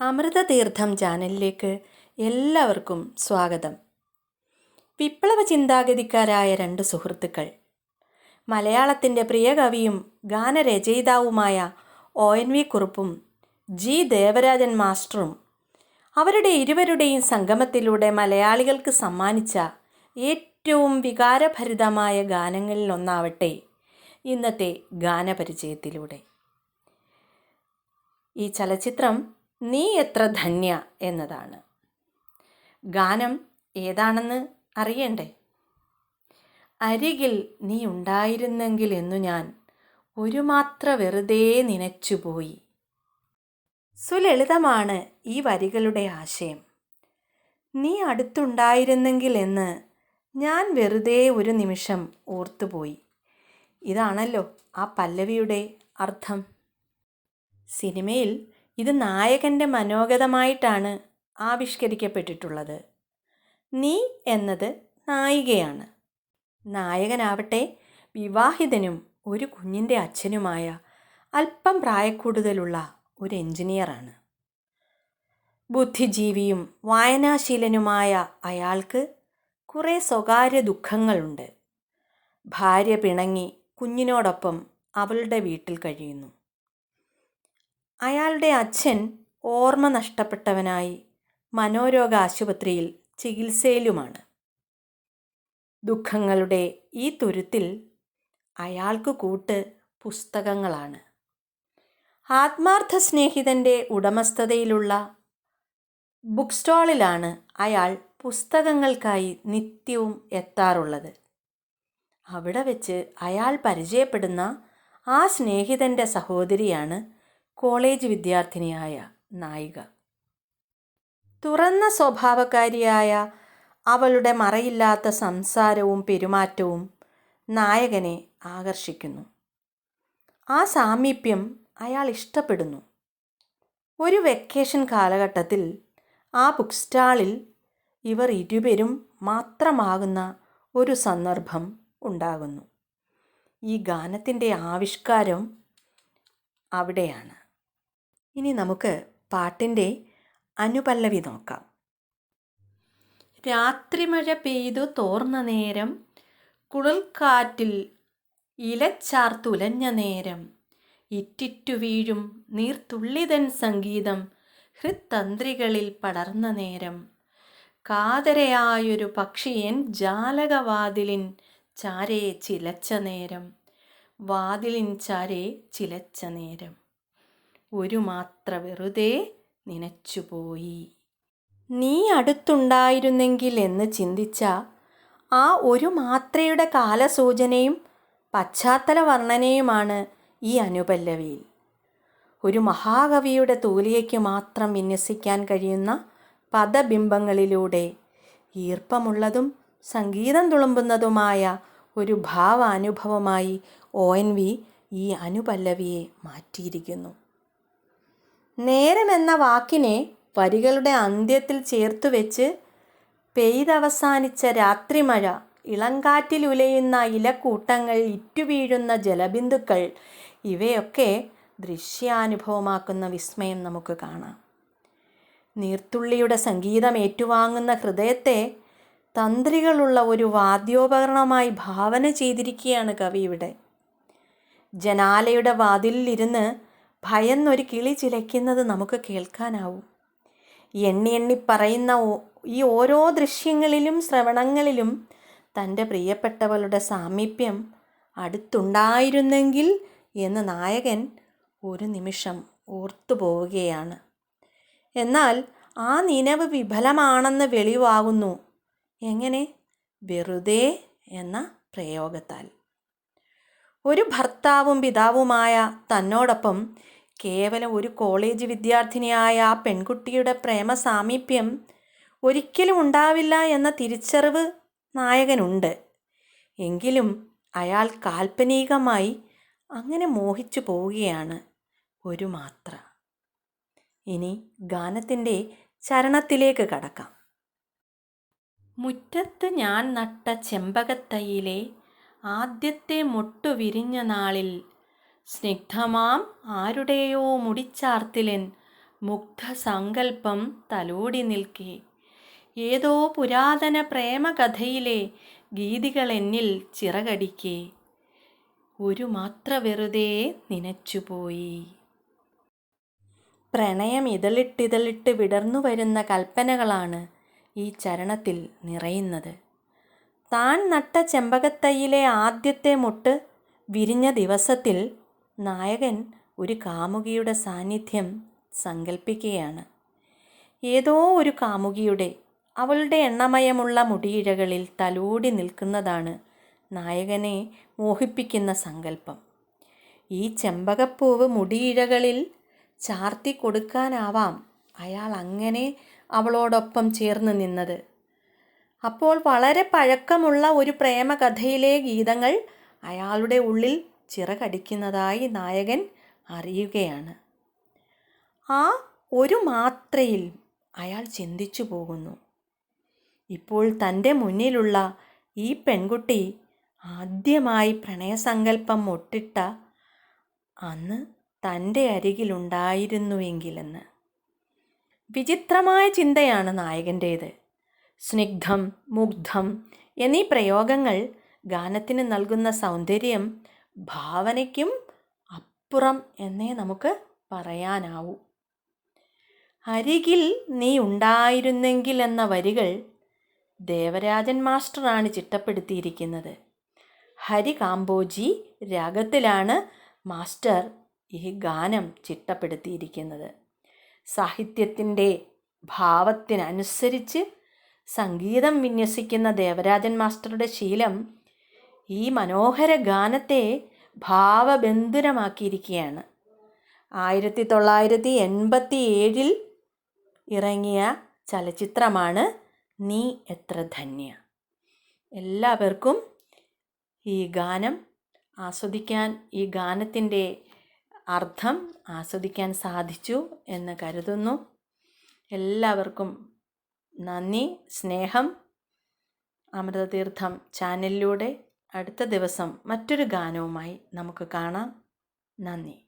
അമൃതതീർത്ഥം ചാനലിലേക്ക് എല്ലാവർക്കും സ്വാഗതം. വിപ്ലവ ചിന്താഗതിക്കാരായ രണ്ട് സുഹൃത്തുക്കൾ. മലയാളത്തിന്റെ പ്രിയ കവിയും ഗാനരചയിതാവുമായ ഒ എൻ വി കുറുപ്പും ജി ദേവരാജൻ മാസ്റ്ററും അവരുടെ ഇരുവരുടെയും സംഗമത്തിലൂടെ മലയാളികൾക്ക് സമ്മാനിച്ച ഏറ്റവും വികാരഭരിതമായ ഗാനങ്ങളിലൊന്നാവട്ടെ ഇന്നത്തെ ഗാനപരിചയത്തിലൂടെ. ഈ ചലച്ചിത്രം നീ എത്ര ധന്യ എന്നതാണ്. ഗാനം ഏതാണെന്ന് അറിയണ്ടേ? അരികിൽ നീ ഉണ്ടായിരുന്നെങ്കിൽ എന്നു ഞാൻ ഒരു മാത്ര വെറുതെ നനച്ചുപോയി. സുലളിതമാണ് ഈ വരികളുടെ ആശയം. നീ അടുത്തുണ്ടായിരുന്നെങ്കിൽ എന്ന് ഞാൻ വെറുതെ ഒരു നിമിഷം ഓർത്തുപോയി. ഇതാണല്ലോ ആ പല്ലവിയുടെ അർത്ഥം. സിനിമയിൽ ഇത് നായകന്റെ മനോഗതമായിട്ടാണ് ആവിഷ്കരിക്കപ്പെട്ടിട്ടുള്ളത്. നീ എന്നത് നായികയാണ്. നായകനാവട്ടെ വിവാഹിതനും ഒരു കുഞ്ഞിന്റെ അച്ഛനുമായ അല്പം പ്രായക്കൂടുതലുള്ള ഒരു എഞ്ചിനീയറാണ്. ബുദ്ധിജീവിയും വായനാശീലനുമായ അയാൾക്ക് കുറേ സ്വകാര്യ ദുഃഖങ്ങളുണ്ട്. ഭാര്യ പിണങ്ങി കുഞ്ഞിനോടൊപ്പം അവളുടെ വീട്ടിൽ കഴിയുന്നു. അയാളുടെ അച്ഛൻ ഓർമ്മ നഷ്ടപ്പെട്ടവനായി മനോരോഗ ആശുപത്രിയിൽ ചികിത്സയിലുമാണ്. ദുഃഖങ്ങളുടെ ഈ തുരുത്തിൽ അയാൾക്ക് കൂട്ട് പുസ്തകങ്ങളാണ്. ആത്മാർത്ഥ സ്നേഹിതന്റെ ഉടമസ്ഥതയിലുള്ള ബുക്ക് സ്റ്റാളിലാണ് അയാൾ പുസ്തകങ്ങൾക്കായി നിത്യവും എത്താറുള്ളത്. അവിടെ വെച്ച് അയാൾ പരിചയപ്പെടുന്ന ആ സ്നേഹിതന്റെ സഹോദരിയാണ് കോളേജ് വിദ്യാർത്ഥിനിയായ നായിക. തുറന്ന സ്വഭാവക്കാരിയായ അവളുടെ മറയില്ലാത്ത സംസാരവും പെരുമാറ്റവും നായകനെ ആകർഷിക്കുന്നു. ആ സാമീപ്യം അയാൾ ഇഷ്ടപ്പെടുന്നു. ഒരു വെക്കേഷൻ കാലഘട്ടത്തിൽ ആ ബുക്ക് സ്റ്റാളിൽ ഇവർ ഇരുവരും മാത്രമാകുന്ന ഒരു സന്ദർഭം ഉണ്ടാകുന്നു. ഈ ഗാനത്തിന്റെ ആവിഷ്കാരം അവിടെയാണ്. ഇനി നമുക്ക് പാട്ടിന്റെ അനുപല്ലവി നോക്കാം. രാത്രിമഴ പെയ്തു തോർന്ന നേരം കുളിർക്കാറ്റിൽ ഇലച്ചാർത്തുലഞ്ഞ നേരം. ഇറ്റിറ്റു വീഴും നീർത്തുള്ളിതൻ സംഗീതം ഹൃത്തന്ത്രികളിൽ പടർന്ന നേരം. കാതരയായൊരു പക്ഷിയൻ ജാലകവാതിലിൻ ചാരേ ചിലച്ച നേരം. വാതിലിൻ ചാരേ ചിലച്ച നേരം. ഒരു മാത്ര വെറുതെ നനച്ചുപോയി നീ അടുത്തുണ്ടായിരുന്നെങ്കിൽ എന്ന് ചിന്തിച്ച ആ ഒരു മാത്രയുടെ കാലസൂചനയും പശ്ചാത്തല വർണനയുമാണ് ഈ അനുപല്ലവിയിൽ. ഒരു മഹാകവിയുടെ തൂലികയ്ക്ക് മാത്രം വിന്യസിക്കാൻ കഴിയുന്ന പദബിംബങ്ങളിലൂടെ ഈർപ്പമുള്ളതും സംഗീതം തുളുമ്പുന്നതുമായ ഒരു ഭാവാനുഭവമായി ഒ എൻ വി ഈ അനുപല്ലവിയെ മാറ്റിയിരിക്കുന്നു. നേരമെന്ന വാക്കിനെ വരികളുടെ അന്ത്യത്തിൽ ചേർത്തു വെച്ച് പെയ്തവസാനിച്ച രാത്രിമഴ ഇളങ്കാറ്റിലുലയുന്ന ഇലക്കൂട്ടങ്ങൾ ഇറ്റുവീഴുന്ന ജലബിന്ദുക്കൾ ഇവയൊക്കെ ദൃശ്യാനുഭവമാക്കുന്ന വിസ്മയം നമുക്ക് കാണാം. നീർത്തുള്ളിയുടെ സംഗീതം ഏറ്റുവാങ്ങുന്ന ഹൃദയത്തെ തന്ത്രികളുള്ള ഒരു വാദ്യോപകരണമായി ഭാവന ചെയ്തിരിക്കുകയാണ് കവി ഇവിടെ. ജനാലയുടെ വാതിലിലിരുന്ന് ഭയന്നൊരു കിളി ചിലയ്ക്കുന്നത് നമുക്ക് കേൾക്കാനാവും. എണ്ണി എണ്ണി പറയുന്ന ഈ ഓരോ ദൃശ്യങ്ങളിലും ശ്രവണങ്ങളിലും തന്റെ പ്രിയപ്പെട്ടവളുടെ സാമീപ്യം അടുത്തുണ്ടായിരുന്നെങ്കിൽ എന്ന് നായകൻ ഒരു നിമിഷം ഓർത്തു പോവുകയാണ്. എന്നാൽ ആ നിലവ് വിഫലമാണെന്ന് വെളിവാകുന്നു. എങ്ങനെ? വെറുതെ എന്ന പ്രയോഗത്താൽ. ഒരു ഭർത്താവും പിതാവുമായ തന്നോടൊപ്പം കേവലം ഒരു കോളേജ് വിദ്യാർത്ഥിനിയായ ആ പെൺകുട്ടിയുടെ പ്രേമ സാമീപ്യം ഒരിക്കലും ഉണ്ടാവില്ല എന്ന തിരിച്ചറിവ് നായകനുണ്ട്. എങ്കിലും അയാൾ കാൽപ്പനികമായി അങ്ങനെ മോഹിച്ചു പോവുകയാണ് ഒരു മാത്ര ഇനി ഗാനത്തിന്റെ ചരണത്തിലേക്ക് കടക്കാം. മുറ്റത്ത് ഞാൻ നട്ട ചെമ്പകത്തൈയിലെ ആദ്യത്തെ മൊട്ടു വിരിഞ്ഞ നാളിൽ സ്നിഗ്ധമാം ആരുടെയോ മുടിച്ചാർത്തിലൻ മുഗ്ധസങ്കൽപ്പം തലോടി നിൽക്കെ. ഏതോ പുരാതന പ്രേമകഥയിലെ ഗീതികൾ എന്നിൽ ചിറകടിക്കെ. ഒരു മാത്ര വെറുതെ നനച്ചുപോയി. പ്രണയം ഇതളിട്ടിതളിട്ട് വിടർന്നു വരുന്ന കൽപ്പനകളാണ് ഈ ചരണത്തിൽ നിറയുന്നത്. താൻ നട്ട ചെമ്പകത്തൈയിലെ ആദ്യത്തെ മുട്ട് വിരിഞ്ഞ ദിവസത്തിൽ നായകൻ ഒരു കാമുകിയുടെ സാന്നിധ്യം സങ്കല്പിക്കുകയാണ് ഏതോ ഒരു കാമുകിയുടെ അവളുടെ എണ്ണമയമുള്ള മുടിയിഴകളിൽ തലോടി നിൽക്കുന്നതാണ് നായകനെ മോഹിപ്പിക്കുന്ന സങ്കല്പം ഈ ചെമ്പകപ്പൂവ് മുടിയിഴകളിൽ ചാർത്തി കൊടുക്കാനാവാം അയാൾ അങ്ങനെ അവളോടൊപ്പം ചേർന്ന് നിന്നത്. അപ്പോൾ വളരെ പഴക്കമുള്ള ഒരു പ്രേമകഥയിലെ ഗീതങ്ങൾ അയാളുടെ ഉള്ളിൽ ചിറകടിക്കുന്നതായി നായകൻ അറിയുകയാണ്. ആ ഒരു മാത്രയിൽ അയാൾ ചിന്തിച്ചു പോകുന്നു. ഇപ്പോൾ തന്റെ മുന്നിലുള്ള ഈ പെൺകുട്ടി ആദ്യമായി പ്രണയസങ്കല്പം മുട്ടിട്ട അന്ന് തന്റെ അരികിലുണ്ടായിരുന്നുവെങ്കിലെന്ന്. വിചിത്രമായ ചിന്തയാണ് നായകന്റേത്. സ്നിഗ്ധം മുഗ്ധം എന്നീ പ്രയോഗങ്ങൾ ഗാനത്തിന് നൽകുന്ന സൗന്ദര്യം ഭാവനയ്ക്കും അപ്പുറം എന്നേ നമുക്ക് പറയാനാവൂ. അരികിൽ നീ ഉണ്ടായിരുന്നെങ്കിൽ എന്ന വരികൾ ദേവരാജൻ മാസ്റ്ററാണ് ചിട്ടപ്പെടുത്തിയിരിക്കുന്നത്. ഹരി കാമ്പോജി രാഗത്തിലാണ് മാസ്റ്റർ ഈ ഗാനം ചിട്ടപ്പെടുത്തിയിരിക്കുന്നത്. സാഹിത്യത്തിന്റെ ഭാവത്തിനനുസരിച്ച് സംഗീതം വിന്യസിക്കുന്ന ദേവരാജൻ മാസ്റ്ററുടെ ശീലം ഈ മനോഹര ഗാനത്തെ ഭാവബന്ധുരമാക്കിയിരിക്കുകയാണ്. ആയിരത്തി തൊള്ളായിരത്തി എൺപത്തി ഏഴിൽ ഇറങ്ങിയ ചലച്ചിത്രമാണ് നീ എത്ര ധന്യ. എല്ലാവർക്കും ഈ ഗാനം ആസ്വദിക്കാൻ ഈ ഗാനത്തിന്റെ അർത്ഥം ആസ്വദിക്കാൻ സാധിച്ചു എന്ന് കരുതുന്നു. എല്ലാവർക്കും നന്ദി സ്നേഹം. അമൃതതീർത്ഥം ചാനലിലൂടെ അടുത്ത ദിവസം മറ്റൊരു ഗാനവുമായി നമുക്ക് കാണാം. നന്ദി.